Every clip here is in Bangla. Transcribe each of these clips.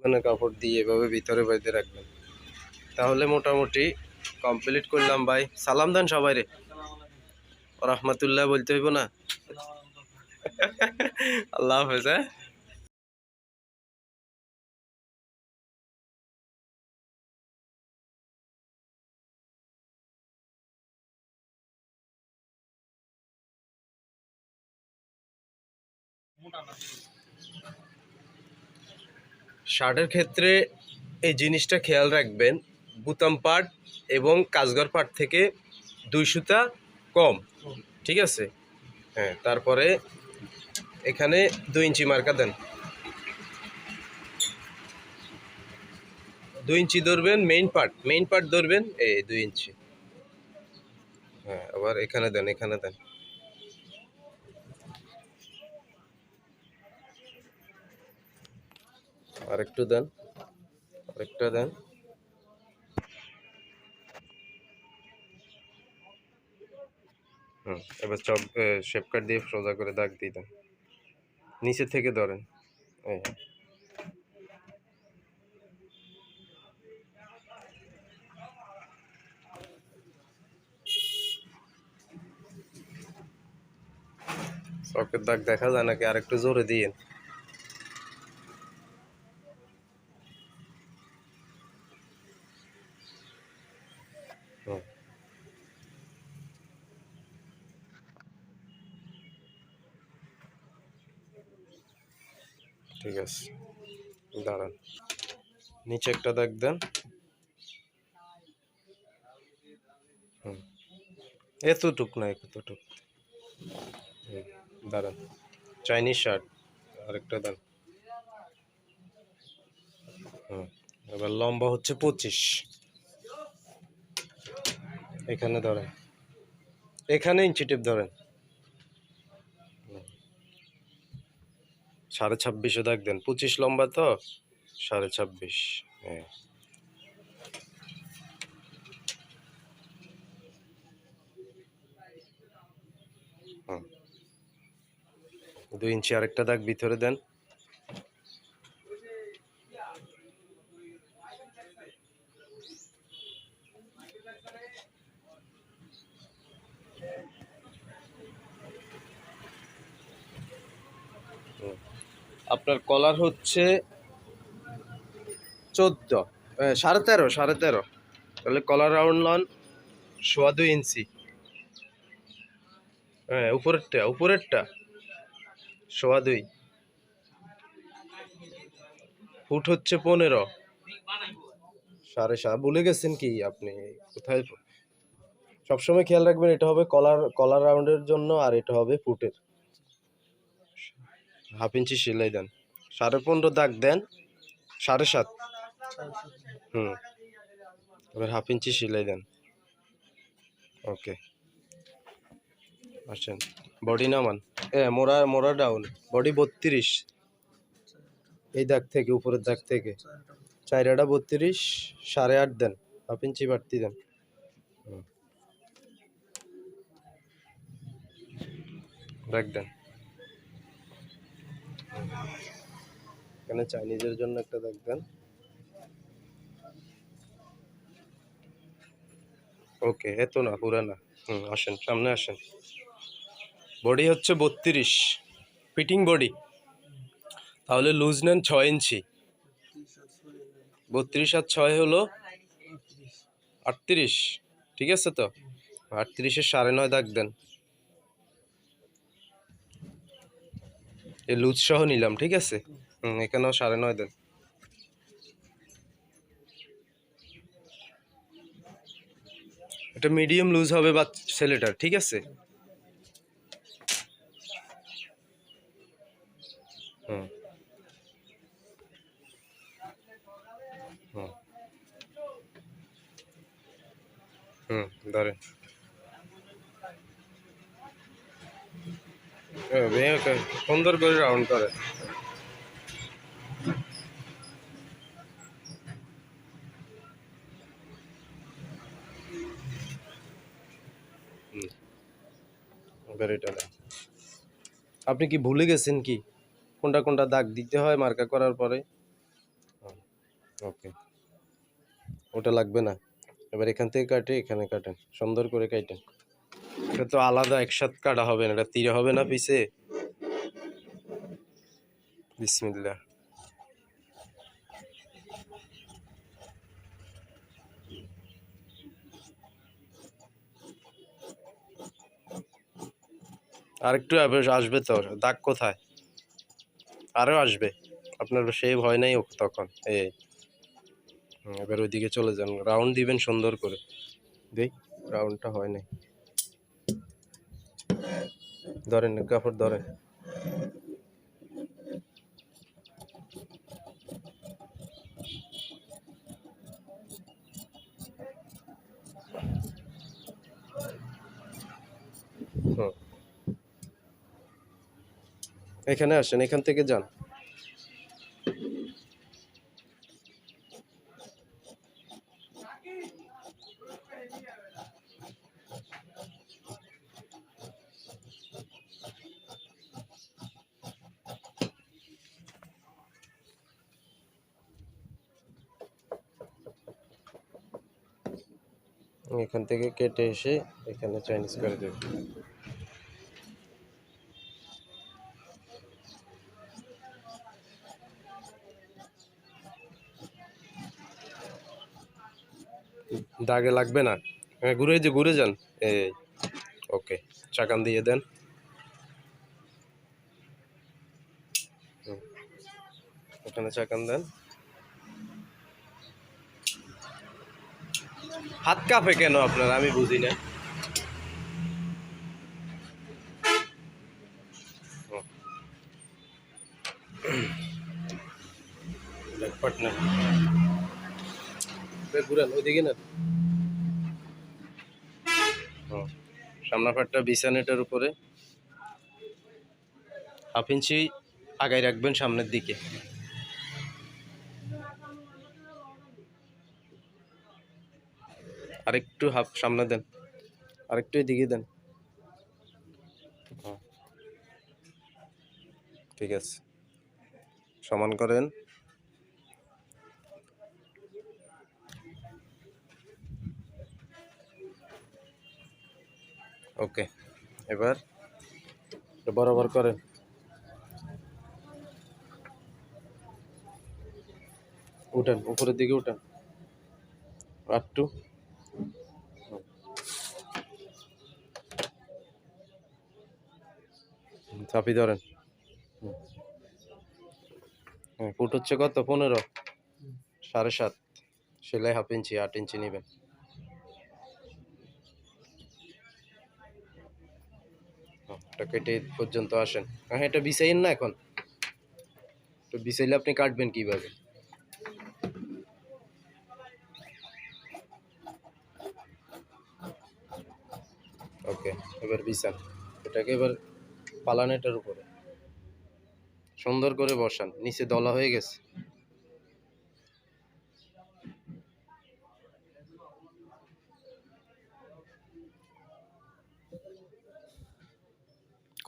ওখানে কাপড় দিয়ে এভাবে ভিতরে বেঁধে রাখবেন। তাহলে মোটামুটি কমপ্লিট করলাম ভাই। সালাম দেন সবাই রে। রহমতুল্লাহ বলতে হইব না। আল্লাহ হাফেজ হ্যাঁ? শার্টের ক্ষেত্রে এই জিনিসটা খেয়াল রাখবেন, বুতাম পাট এবং কাজগর পাট থেকে দুই সুতা কম, ঠিক আছে? হ্যাঁ তারপরে এখানে দুই ইঞ্চি মার্কা দেন। দুই ইঞ্চি ধরবেন মেইন পার্ট মেইন পার্ট ধরবেন, এই দুই ইঞ্চি। হ্যাঁ আবার এখানে দেন এখানে দেন। আরেকটু দেন, আরেকটা দেন। হুম, এবার চক শেপ কাট দিয়ে সোজা করে দাগ দিয়ে দেন। নিচে থেকে ধরেন চকের দাগ দেখা যায় নাকি? আরেকটু জোরে দিয়ে হুম ঠিক আছে। দাঁড়ান। নিচে একটা দাগ দেন। এতটুক না, এতটুক। হুম, দাঁড়ান। চাইনিজ শার্ট, আরেকটা দেন। হুম, এবার লম্বা হচ্ছে পঁচিশ। এখানে ধরেন। এখানে ইঞ্চি টেপ ধরেন। সাড়ে ছাব্বিশও দাগ দেন। পঁচিশ লম্বা তো? সাড়ে ছাব্বিশ হ্যাঁ। দুই ইঞ্চি আরেকটা দাগ ভিতরে দেন হুম। আপনার কলার হচ্ছে চোদ্দ সাড়ে তেরো সাড়ে তেরো। তাহলে কলার রাউন্ড লন সোয়া দুই ইঞ্চি। হ্যাঁ উপরেরটা উপরেরটা সোয়া দুই। ফুট হচ্ছে পনেরো। সাড়ে সাত, ভুলে গেছেন কি আপনি? কোথায় সবসময় খেয়াল রাখবেন, এটা হবে কলার কলার রাউন্ডের জন্য আর এটা হবে ফুটের হাফ ইঞ্চি সেলাই দেন। সাড়ে পনেরো দাগ দেন, সাড়ে সাত। হুম। এবার হাফ ইঞ্চি সেলাই দেন। ওকে। আসেন। বডি নামান। এ, মোড়া মোড়া ডাউন বডি বত্রিশ। এই দাগ থেকে, উপরের দাগ থেকে। চাইরাটা বত্রিশ, সাড়ে আট দেন। হাফ ইঞ্চি বাড়তি দেন। দাগ দেন। এখানে চাইনিজের জন্য একটা দেখবেন। ওকে এত না পুরা না। হুম, আসেন, সামনে আসেন। বডি হচ্ছে বত্রিশ, ফিটিং বডি। তাহলে লুজ নেন ছয় ইঞ্চি। বত্রিশ আর ছয় হলো আটত্রিশ, ঠিক আছে তো? আটত্রিশের সাড়ে নয় দাগ দেন। লুজ সহ নিলাম, ঠিক আছে? এখানেও সাড়ে নয় দেন। এটা মিডিয়াম লুজ হবে বা ছেলেটার, ঠিক আছে? হুম। হুম। হুম, ধরেন এ, ভেঙে কে- সুন্দর করে রাউন্ড করে। আপনি কি ভুলে গেছেন কি? কোনটা কোনটা দাগ দিতে হয় মার্কা করার পরে? ওকে। ওটা লাগবে না। এবার এখান থেকে কাটে, এখানে কাটেন। সুন্দর করে কাটেন। এটা তো আলাদা, একসাথে কাটা হবে না, এটা তীরে হবে না পিছে? বিসমিল্লাহ। আরেকটু আসবে তো, দাগ কোথায়? আরও আসবে। আপনার সেই ভয় নাই তখন, এই। এবার ওইদিকে চলে যান রাউন্ড দিবেন সুন্দর করে। দেখ রাউন্ডটা হয় নাই। ধরেন কাপড় ধরেন। এখানে আসেন এখান থেকে যান এখান থেকে কেটে এসে এখানে চাইনিজ করে দেবে। দাগে লাগবে না। হ্যাঁ ঘুরে যে, ঘুরে যান। এই ওকে, চাকান দিয়ে দেন। ওখানে চাকান দেন। হাত কাঁপে কেন আপনার? আমি বুঝি না। বিছানেটার উপরে। হাফ ইঞ্চি আগায় রাখবেন সামনের দিকে। আরেকটু হাফ সামনে দেন, আরেকটু এদিকে দেন। ঠিক আছে। সমান করেন। ওকে, এবার বরাবর করেন। উঠেন, উপরের দিকে উঠেন। একটু চাপি ধরেন। ফুট হচ্ছে কত? পনেরো। সাড়ে সাত। সেলাই হাফ ইঞ্চি, আট ইঞ্চি নেবেন। কেটে পর্যন্ত আসেন। হ্যাঁ এটা বিছাইন না এখন? তো বিছাইলে আপনি কাটবেন কীভাবে? ওকে, এবার বিছান। এটাকে এবার পালান এটার উপরে। সুন্দর করে বসান, নিচে দলা হয়ে গেছে।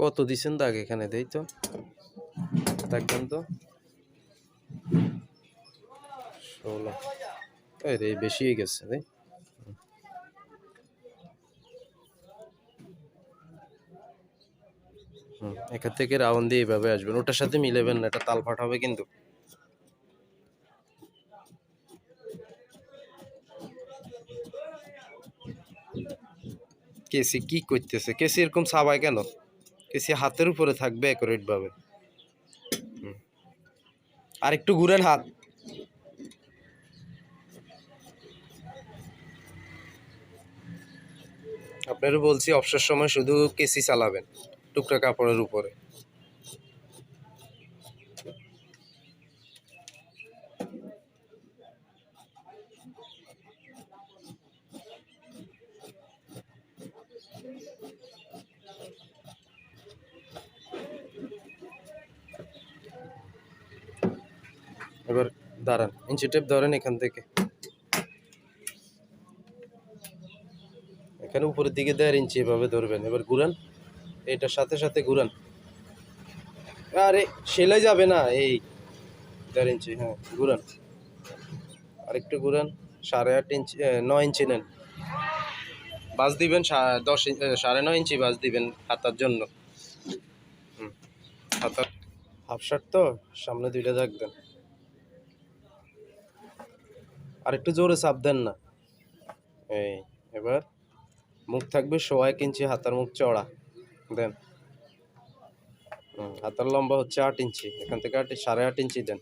কত দিছেন দাগ এখানে, দেই তো? দেখবেন তো। ষোলো। বেশি গেছে রে এখান থেকে রাউন্ড দিয়ে এইভাবে আসবেন। ওটার সাথে মিলেবেন না, এটা তাল ফাট হবে কিন্তু। কেসি কি করতেছে? কেসি এরকম সাবাই কেন? কেসি হাতের উপরে থাকবে অ্যাকুরেট ভাবে আর একটু ঘুরেন হাত। আপনারও বলছি, অবসর সময় শুধু কেসি চালাবেন। টুকরা কাপড়ের উপরে। এবার দাঁড়ান, ইঞ্চি টেপ ধরেন এখান থেকে। এখানে উপরের দিকে দেড় ইঞ্চি এভাবে ধরবেন। এবার ঘুরান। এটার সাথে সাথে ঘুরান। আরে, সেলাই যাবে না, এই দেড় ইঞ্চি হ্যাঁ ঘুরান। আরেকটু ঘুরান, সাড়ে আট ইঞ্চি নয় ইঞ্চি নেন। বাস দিবেন দশ ইঞ্চি সাড়ে নয় ইঞ্চি বাস দিবেন হাতার জন্য। হাতার। হাফ শার্ট তো, সামনে দুইটা দেন। আর একটু জোরে চাপ দেন না। এই, এবার মুখ থাকবে সোয়া এক ইঞ্চি, হাতার মুখ চড়া দেন। হাতার লম্বা হচ্ছে আট ইঞ্চি। এখান থেকে আট, সাড়ে আট ইঞ্চি দেন।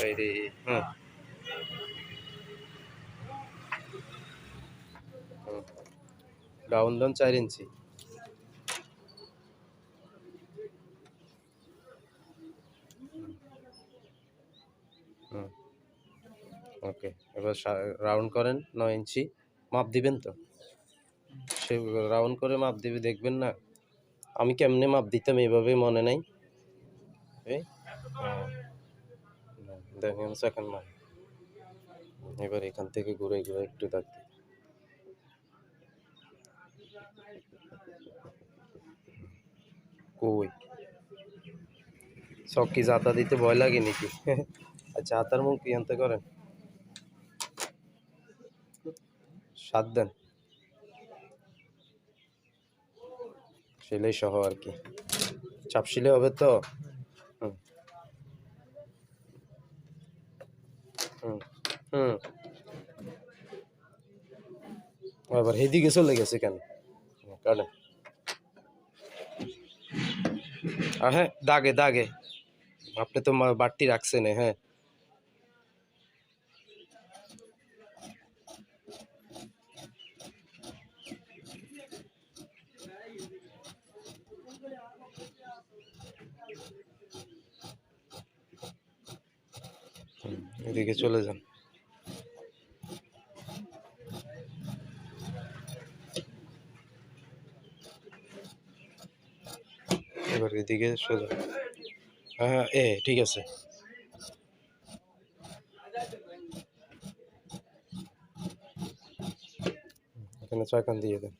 রে ডাউন ডাউন চার ইঞ্চি। ওকে। এবার রাউন্ড করেন নয় ইঞ্চি, মাপ দিবেন তো? সে রাউন্ড করে মাপ দিবে, দেখবেন না। আমি কেমনে মাপ দিতাম এইভাবে মনে নাই। দেখেন সেকেন্ড মাপ। এবার এখান থেকে ঘুরে ঘুরে একটু দেখতে কই? সব কি জাতা দিতে ভয় লাগে নাকি? আচ্ছা হাতার মুখ কি আনতে করেন? সাত দেন। সেলাই সহ আর কি। চাপ সিলে হবে তো? হুম। হুম হুম। আবার হেদিকে চলে গেছে কেন? কাটেন আর হ্যাঁ দাগে দাগে। আপনি তো মা- বাড়তি রাখছেন হ্যাঁ। এদিকে চলে যান। এবার এদিকে সোজা হ্যাঁ হ্যাঁ এ ঠিক আছে। এখানে চাকান দিয়ে দেন।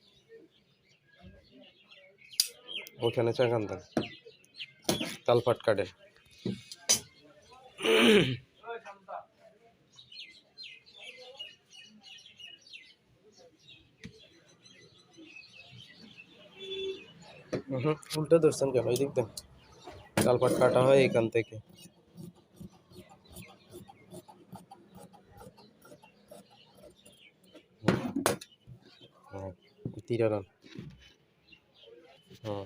ওখানে চাকান দেন। তালপাট কাটেন। উল্টো ধরছেন কেন? ওই দিক দেন। তালপাট কাটা হয় এখান থেকে। হুম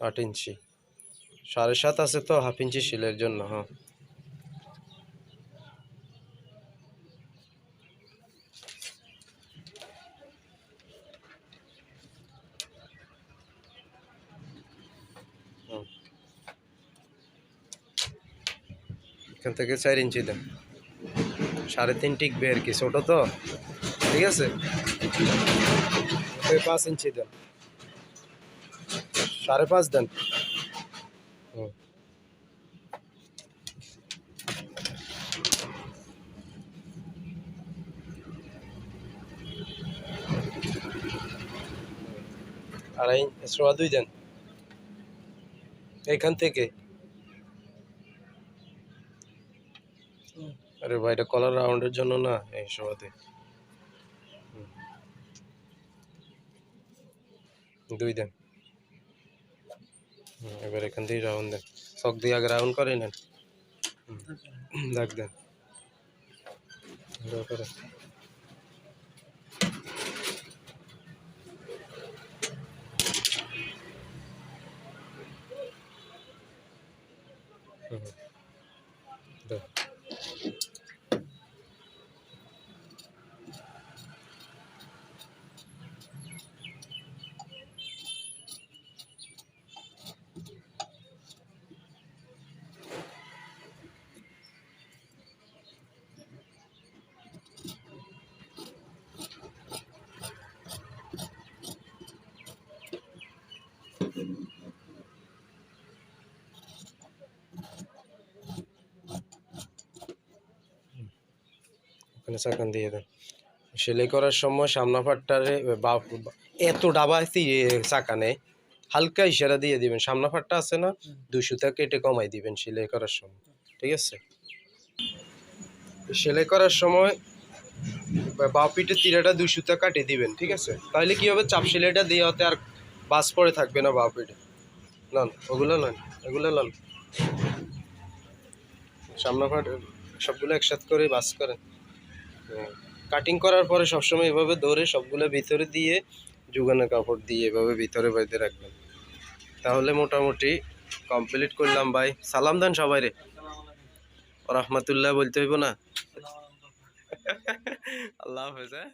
আট ইঞ্চি। সাড়ে সাত আছে তো, হাফ ইঞ্চি শিলের জন্য হ্যাঁ। এখান থেকে চার ইঞ্চি দেন। সাড়ে তিন টিকবে আর কি, ছোটো তো? ঠিক আছে? পাঁচ ইঞ্চি দেন। সাড়ে পাঁচ দেন। হুম। আড়াই সোয়া দুই দেন। এখান থেকে আরে ভাই, এটা কলার রাউন্ডের জন্য না, এই সোয়াতে দুই দেন। এবার এখান থেকে রাউন্ড দেন। শখ দিয়ে আগে রাউন্ড করে নেন। দাগ দেন। ওখানে চাকান দিয়ে দেন। সেলাই করার সময় সামনা পাটটারে বা- এত ডাবা চাকা চাকানে হালকা ইশারা দিয়ে দিবেন। সামনা পাটটা আছে না সুতা কেটে কমাই দিবেন সেলাই করার সময়। ঠিক আছে? সেলাই করার সময় বাঁ পিঠের তীরাটা দুই সুতা কাটিয়ে দিবেন, ঠিক আছে? তাহলে কি হবে? চাপ সেলাইটা দিয়ে হতে আর বাস পড়ে থাকবে না বাঁ পিঠে। নন ওগুলো নন এগুলো নন সামনা পাট সবগুলো একসাথে করে বাস করেন। কাটিং করার পরে সবসময় এভাবে ধরে সবগুলো ভিতরে দিয়ে যুগানের কাপড় দিয়ে এভাবে ভিতরে বাইতে রাখবেন তাহলে মোটামুটি কমপ্লিট করলাম ভাই। সালাম দেন সবাই রে। রহমতুল্লাহ বলতে হইব না। আল্লাহ হাফেজ হ্যাঁ?